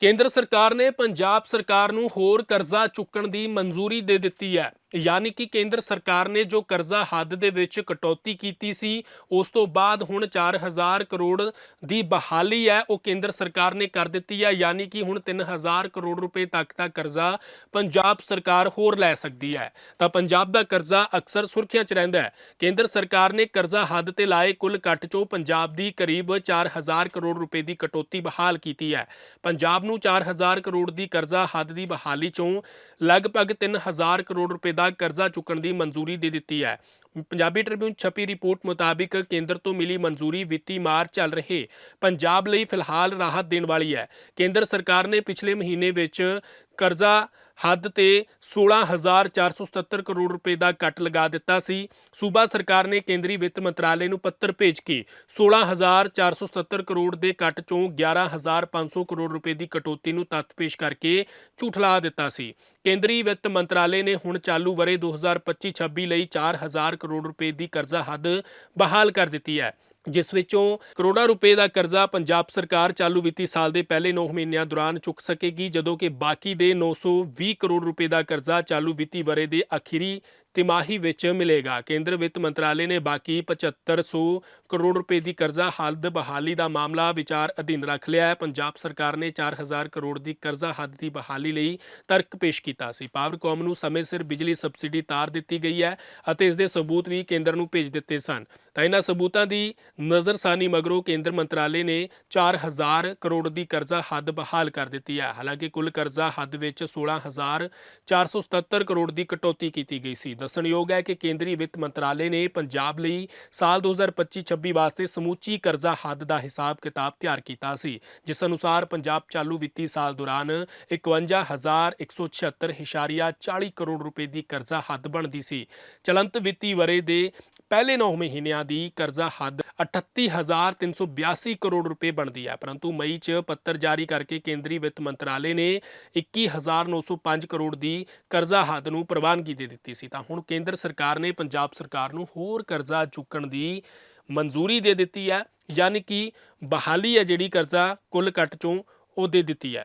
ਕੇਂਦਰ ਸਰਕਾਰ ਨੇ ਪੰਜਾਬ ਸਰਕਾਰ ਨੂੰ ਹੋਰ ਕਰਜ਼ਾ ਚੁੱਕਣ ਦੀ ਮਨਜ਼ੂਰੀ ਦੇ ਦਿੱਤੀ ਹੈ। ਯਾਨੀ ਕਿ ਕੇਂਦਰ ਸਰਕਾਰ ਨੇ ਜੋ ਕਰਜ਼ਾ ਹੱਦ ਦੇ ਵਿੱਚ ਕਟੌਤੀ ਕੀਤੀ ਸੀ, ਉਸ ਤੋਂ ਬਾਅਦ ਹੁਣ 4000 ਕਰੋੜ ਦੀ ਬਹਾਲੀ ਹੈ, ਉਹ ਕੇਂਦਰ ਸਰਕਾਰ ਨੇ ਕਰ ਦਿੱਤੀ ਹੈ। ਯਾਨੀ ਕਿ ਹੁਣ 3000 ਕਰੋੜ ਰੁਪਏ ਤੱਕ ਦਾ ਕਰਜ਼ਾ ਪੰਜਾਬ ਸਰਕਾਰ ਹੋਰ ਲੈ ਸਕਦੀ ਹੈ। ਤਾਂ ਪੰਜਾਬ ਦਾ ਕਰਜ਼ਾ ਅਕਸਰ ਸੁਰਖੀਆਂ 'ਚ ਰਹਿੰਦਾ ਹੈ। ਕੇਂਦਰ ਸਰਕਾਰ ਨੇ ਕਰਜ਼ਾ ਹੱਦ ਤੇ ਲਾਏ ਕੁੱਲ ਕੱਟ 'ਚੋਂ ਪੰਜਾਬ ਦੀ ਕਰੀਬ 4000 ਕਰੋੜ ਰੁਪਏ ਦੀ ਕਟੌਤੀ ਬਹਾਲ ਕੀਤੀ ਹੈ। ਪੰਜਾਬ ਨੂੰ 4000 ਕਰੋੜ ਦੀ ਕਰਜ਼ਾ ਹੱਦ ਦੀ ਬਹਾਲੀ 'ਚੋਂ ਲਗਭਗ 3000 ਕਰੋੜ ਰੁਪਏ ਦਾ ਕਰਜ਼ਾ ਚੁੱਕਣ ਦੀ ਮਨਜ਼ੂਰੀ ਦੇ ਦਿੱਤੀ ਹੈ। ਪੰਜਾਬੀ ਟ੍ਰਿਬਿਊਨ ਛਪੀ ਰਿਪੋਰਟ ਮੁਤਾਬਿਕ ਕੇਂਦਰ ਤੋਂ ਮਿਲੀ ਮਨਜ਼ੂਰੀ ਵਿੱਤੀ ਮਾਰ ਚੱਲ ਰਹੇ ਪੰਜਾਬ ਲਈ ਫਿਲਹਾਲ ਰਾਹਤ ਦੇਣ ਵਾਲੀ ਹੈ। ਕੇਂਦਰ ਸਰਕਾਰ ਨੇ ਪਿਛਲੇ ਮਹੀਨੇ ਵਿੱਚ ਕਰਜ਼ਾ ਹੱਦ ਤੇ 16477 ਕਰੋੜ ਰੁਪਏ ਦਾ ਕੱਟ ਲਗਾ ਦਿੱਤਾ ਸੀ। ਸੂਬਾ ਸਰਕਾਰ ਨੇ ਕੇਂਦਰੀ ਵਿੱਤ ਮੰਤਰਾਲੇ ਨੂੰ ਪੱਤਰ ਭੇਜ ਕੇ 16477 ਕਰੋੜ ਦੇ ਕੱਟ ਚੋਂ 11500 ਕਰੋੜ ਰੁਪਏ ਦੀ ਕਟੌਤੀ ਨੂੰ ਤੱਥ ਪੇਸ਼ ਕਰਕੇ ਝੂਠਲਾ ਦਿੱਤਾ ਸੀ। ਕੇਂਦਰੀ ਵਿੱਤ ਮੰਤਰਾਲੇ ਨੇ ਹੁਣ ਚਾਲੂ ਵਰੇ 2025-26 ਲਈ 4000 ਕਰੋੜ ਰੁਪਏ ਦੀ ਕਰਜ਼ਾ ਹੱਦ ਬਹਾਲ ਕਰ ਦਿੱਤੀ ਹੈ, ਜਿਸ ਵਿੱਚੋਂ ਕਰੋੜਾਂ ਰੁਪਏ ਦਾ ਕਰਜ਼ਾ ਪੰਜਾਬ ਸਰਕਾਰ ਚਾਲੂ ਵਿੱਤੀ ਸਾਲ ਦੇ ਪਹਿਲੇ 9 ਮਹੀਨਿਆਂ ਦੌਰਾਨ ਚੁੱਕ ਸਕੇਗੀ, ਜਦੋਂ ਕਿ ਬਾਕੀ ਦੇ 920 ਕਰੋੜ ਰੁਪਏ ਦਾ ਕਰਜ਼ਾ ਚਾਲੂ ਵਿੱਤੀ ਵਰੇ ਦੇ ਅਖੀਰੀ ਤਿਮਾਹੀ ਵਿੱਚ ਮਿਲੇਗਾ। ਕੇਂਦਰ ਵਿੱਤ ਮੰਤਰਾਲੇ ਨੇ ਬਾਕੀ 7500 ਕਰੋੜ ਰੁਪਏ ਦੀ ਕਰਜ਼ਾ ਹੱਦ ਬਹਾਲੀ ਦਾ ਮਾਮਲਾ ਵਿਚਾਰ ਅਧੀਨ ਰੱਖ ਲਿਆ ਹੈ। ਪੰਜਾਬ ਸਰਕਾਰ ਨੇ 4000 ਕਰੋੜ ਦੀ ਕਰਜ਼ਾ ਹੱਦ ਦੀ ਬਹਾਲੀ ਲਈ ਤਰਕ ਪੇਸ਼ ਕੀਤਾ ਸੀ। ਪਾਵਰਕੌਮ ਨੂੰ ਸਮੇਂ ਸਿਰ ਬਿਜਲੀ ਸਬਸਿਡੀ ਤਾਰ ਦਿੱਤੀ ਗਈ ਹੈ ਅਤੇ ਇਸ ਦੇ ਸਬੂਤ ਵੀ ਕੇਂਦਰ ਨੂੰ ਭੇਜ ਦਿੱਤੇ ਸਨ। ਤਾਂ ਇਹਨਾਂ ਸਬੂਤਾਂ ਦੀ ਨਜ਼ਰਸਾਨੀ ਮਗਰੋਂ ਕੇਂਦਰ ਮੰਤਰਾਲੇ ਨੇ 4000 ਕਰੋੜ ਦੀ ਕਰਜ਼ਾ ਹੱਦ ਬਹਾਲ ਕਰ ਦਿੱਤੀ ਹੈ। ਹਾਲਾਂਕਿ ਕੁੱਲ ਕਰਜ਼ਾ ਹੱਦ ਵਿੱਚ 16477 ਕਰੋੜ ਦੀ ਕਟੌਤੀ ਕੀਤੀ ਗਈ ਸੀ। ਦੱਸਣਯੋਗ ਹੈ ਕਿ ਕੇਂਦਰੀ ਵਿੱਤ ਮੰਤਰਾਲੇ ਨੇ ਪੰਜਾਬ ਲਈ ਸਾਲ 2025-26 ਵਾਸਤੇ ਸਮੂਚੀ ਕਰਜ਼ਾ ਹੱਦ ਦਾ ਹਿਸਾਬ ਕਿਤਾਬ ਤਿਆਰ ਕੀਤਾ ਸੀ, ਜਿਸ ਅਨੁਸਾਰ ਪੰਜਾਬ ਚਾਲੂ ਵਿੱਤੀ ਸਾਲ ਦੌਰਾਨ 51176.40 ਕਰੋੜ ਰੁਪਏ ਦੀ ਕਰਜ਼ਾ ਹੱਦ ਬਣਦੀ ਸੀ। ਚਲੰਤ ਵਿੱਤੀ ਵਰੇ ਦੇ ਪਹਿਲੇ 9 ਮਹੀਨਿਆਂ ਦੀ ਕਰਜ਼ਾ ਹੱਦ 38382 ਕਰੋੜ ਰੁਪਏ ਬਣਦੀ ਹੈ, ਪਰੰਤੂ ਮਈ 'ਚ ਪੱਤਰ ਜਾਰੀ ਕਰਕੇ ਕੇਂਦਰੀ ਵਿੱਤ ਮੰਤਰਾਲੇ ਨੇ 21905 ਕਰੋੜ ਦੀ ਕਰਜ਼ਾ ਹੱਦ ਨੂੰ ਪ੍ਰਵਾਨਗੀ ਦੇ ਦਿੱਤੀ ਸੀ। ਤਾਂ ਹੁਣ ਕੇਂਦਰ ਸਰਕਾਰ ਨੇ, ਪੰਜਾਬ ਸਰਕਾਰ ਨੂੰ ਹੋਰ ਕਰਜ਼ਾ ਚੁੱਕਣ ਦੀ ਮਨਜ਼ੂਰੀ ਦੇ ਦਿੱਤੀ ਹੈ, ਯਾਨੀ ਕਿ ਬਹਾਲੀ ਹੈ ਜਿਹੜੀ ਕਰਜ਼ਾ ਕੁੱਲ ਕੱਟ ਚੋਂ ਉਹ ਦੇ ਦਿੱਤੀ ਹੈ।